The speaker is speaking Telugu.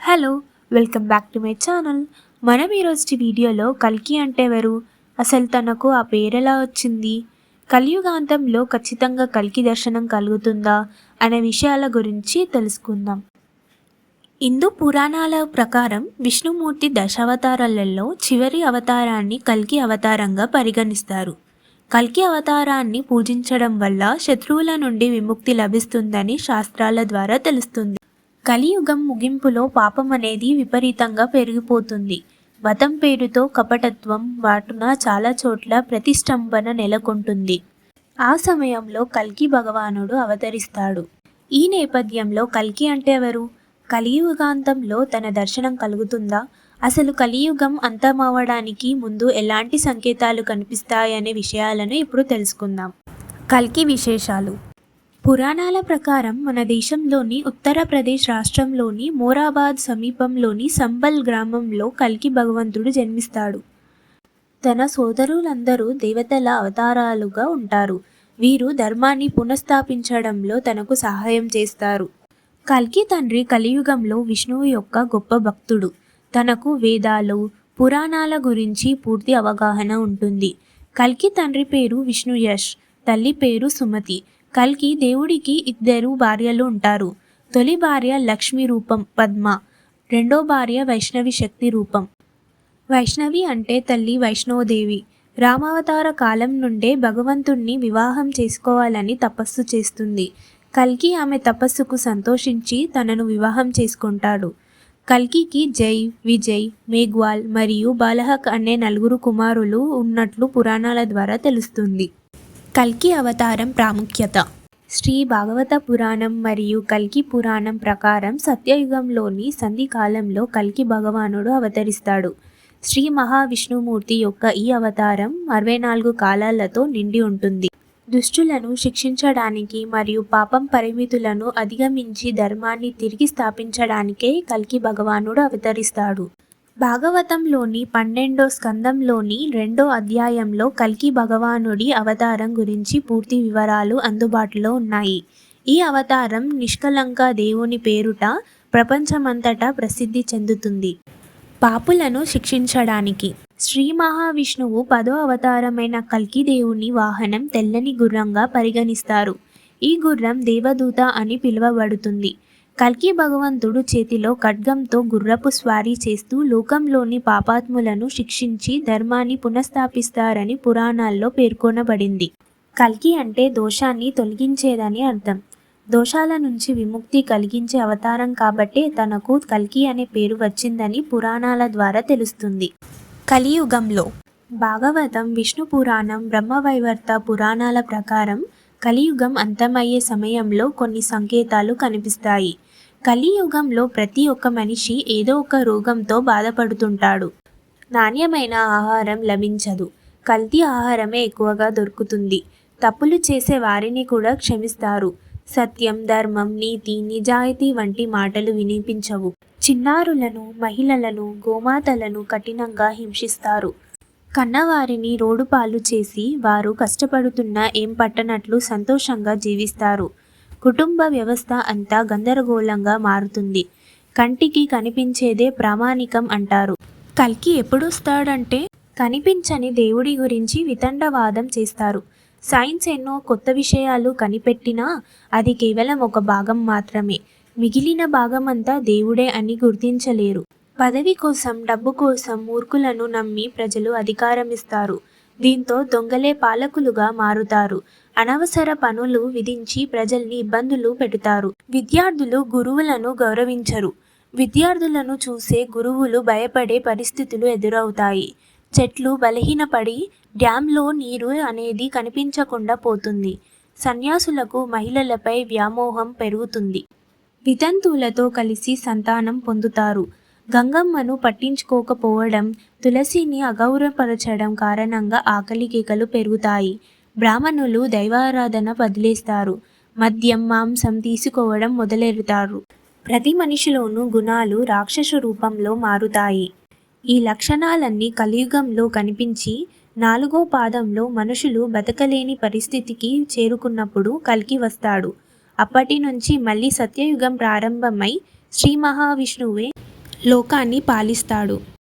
Hello welcome back to my channel. మనం ఈరోజు వీడియోలో కల్కి అంటే ఎవరు? అసలు తనకు ఆ పేరెలా వచ్చింది? కలియుగాంతంలో ఖచ్చితంగా కల్కి దర్శనం కలుగుతుందా అనే విషయాల గురించి తెలుసుకుందాం. హిందూ పురాణాల ప్రకారం విష్ణుమూర్తి దశావతారాలలో చివరి అవతారాన్ని కల్కి అవతారంగా పరిగణిస్తారు. కల్కి అవతారాన్ని పూజించడం వల్ల శత్రువుల నుండి విముక్తి లభిస్తుందని శాస్త్రాల ద్వారా తెలుస్తుంది. కలియుగం ముగింపులో పాపం అనేది విపరీతంగా పెరిగిపోతుంది. మతం పేరుతో కపటత్వం వాటున చాలా చోట్ల ప్రతిష్టంభన నెలకొంటుంది. ఆ సమయంలో కల్కి భగవానుడు అవతరిస్తాడు. ఈ నేపథ్యంలో కల్కి అంటే ఎవరు? కలియుగాంతంలో తన దర్శనం కలుగుతుందా? అసలు కలియుగం అంతమవడానికి ముందు ఎలాంటి సంకేతాలు కనిపిస్తాయనే విషయాలను ఇప్పుడు తెలుసుకుందాం. కల్కి విశేషాలు. పురాణాల ప్రకారం మన దేశంలోని ఉత్తరప్రదేశ్ రాష్ట్రంలోని మోరాబాద్ సమీపంలోని సంబల్ గ్రామంలో కల్కి భగవంతుడు జన్మిస్తాడు. తన సోదరులందరూ దేవతల అవతారాలుగా ఉంటారు. వీరు ధర్మాన్ని పునఃస్థాపించడంలో తనకు సహాయం చేస్తారు. కల్కి తండ్రి కలియుగంలో విష్ణువు యొక్క గొప్ప భక్తుడు. తనకు వేదాలు పురాణాల గురించి పూర్తి అవగాహన ఉంటుంది. కల్కి తండ్రి పేరు విష్ణుయష్ తల్లి పేరు సుమతి. కల్కి దేవుడికి ఇద్దరు భార్యలు ఉంటారు. తొలి భార్య లక్ష్మి రూపం పద్మ. రెండో భార్య వైష్ణవి శక్తి రూపం. వైష్ణవి అంటే తల్లి వైష్ణవదేవి రామావతార కాలం నుండే భగవంతుణ్ణి వివాహం చేసుకోవాలని తపస్సు చేస్తుంది. కల్కి ఆమె తపస్సుకు సంతోషించి తనను వివాహం చేసుకుంటాడు. కల్కికి జై విజయ్ మేఘ్వాల్ మరియు బాలహక్ అనే నలుగురు కుమారులు ఉన్నట్లు పురాణాల ద్వారా తెలుస్తుంది. కల్కి అవతారం ప్రాముఖ్యత. శ్రీ భాగవత పురాణం మరియు కల్కి పురాణం ప్రకారం సత్యయుగంలోని సంధి కాలంలో కల్కి భగవానుడు అవతరిస్తాడు. శ్రీ మహావిష్ణుమూర్తి యొక్క ఈ అవతారం అరవై నాలుగు కాలాలతో నిండి ఉంటుంది. దుష్టులను శిక్షించడానికి మరియు పాపం పరిమితులను అధిగమించి ధర్మాన్ని తిరిగి స్థాపించడానికే కల్కి భగవానుడు అవతరిస్తాడు. భాగవతంలోని పన్నెండో స్కందంలోని రెండో అధ్యాయంలో కల్కి భగవానుడి అవతారం గురించి పూర్తి వివరాలు అందుబాటులో ఉన్నాయి. ఈ అవతారం నిష్కలంక దేవుని పేరుట ప్రపంచమంతటా ప్రసిద్ధి చెందుతుంది. పాపులను శిక్షించడానికి శ్రీ మహావిష్ణువు పదో అవతారమైన కల్కి దేవుని వాహనం తెల్లని గుర్రంగా పరిగణిస్తారు. ఈ గుర్రం దేవదూత అని పిలువబడుతుంది. కల్కి భగవంతుడు చేతిలో ఖడ్గంతో గుర్రపు స్వారీ చేస్తూ లోకంలోని పాపాత్ములను శిక్షించి ధర్మాన్ని పునఃస్థాపిస్తారని పురాణాల్లో పేర్కొనబడింది. కల్కి అంటే దోషాన్ని తొలగించేదని అర్థం. దోషాల నుంచి విముక్తి కలిగించే అవతారం కాబట్టే తనకు కల్కి అనే పేరు వచ్చిందని పురాణాల ద్వారా తెలుస్తుంది. కలియుగంలో భాగవతం విష్ణు పురాణం బ్రహ్మవైవర్త పురాణాల ప్రకారం కలియుగం అంతమయ్యే సమయంలో కొన్ని సంకేతాలు కనిపిస్తాయి. కలియుగంలో ప్రతి ఒక్క మనిషి ఏదో ఒక రోగంతో బాధపడుతుంటాడు. నాణ్యమైన ఆహారం లభించదు. కల్తీ ఆహారమే ఎక్కువగా దొరుకుతుంది. తప్పులు చేసే వారిని కూడా క్షమిస్తారు. సత్యం ధర్మం నీతి నిజాయితీ వంటి మాటలు వినిపించవు. చిన్నారులను మహిళలను గోమాతలను కఠినంగా హింసిస్తారు. కన్నవారిని రోడ్డుపాలు చేసి వారు కష్టపడుతున్నా ఏం పట్టనట్లు సంతోషంగా జీవిస్తారు. కుటుంబ వ్యవస్థ అంతా గందరగోళంగా మారుతుంది. కంటికి కనిపించేదే ప్రామాణికం అంటారు. కల్కి ఎప్పుడొస్తాడంటే కనిపించని దేవుడి గురించి వితండవాదం చేస్తారు. సైన్స్ ఎన్నో కొత్త విషయాలు కనిపెట్టినా అది కేవలం ఒక భాగం మాత్రమే. మిగిలిన భాగమంతా దేవుడే అని గుర్తించలేరు. పదవి కోసం డబ్బు కోసం మూర్ఖులను నమ్మి ప్రజలు అధికారమిస్తారు. దీంతో దొంగలే పాలకులుగా మారుతారు. అనవసర పనులు విధించి ప్రజల్ని ఇబ్బందులు పెడతారు. విద్యార్థులు గురువులను గౌరవించరు. విద్యార్థులను చూసే గురువులు భయపడే పరిస్థితులు ఎదురవుతాయి. చెట్లు బలహీనపడి డ్యాంలో నీరు అనేది కనిపించకుండా పోతుంది. సన్యాసులకు మహిళలపై వ్యామోహం పెరుగుతుంది. వితంతువులతో కలిసి సంతానం పొందుతారు. గంగమ్మను పట్టించుకోకపోవడం తులసిని అగౌరవపరచడం కారణంగా ఆకలి కేకలు పెరుగుతాయి. బ్రాహ్మణులు దైవారాధన వదిలేస్తారు. మద్యం మాంసం తీసుకోవడం మొదలెడతారు. ప్రతి మనిషిలోనూ గుణాలు రాక్షసు రూపంలో మారుతాయి. ఈ లక్షణాలన్నీ కలియుగంలో కనిపించి నాలుగో పాదంలో మనుషులు బతకలేని పరిస్థితికి చేరుకున్నప్పుడు కలికి వస్తాడు. అప్పటి నుంచి మళ్ళీ సత్యయుగం ప్రారంభమై శ్రీ మహావిష్ణువే లోకాన్ని పాలిస్తాడు.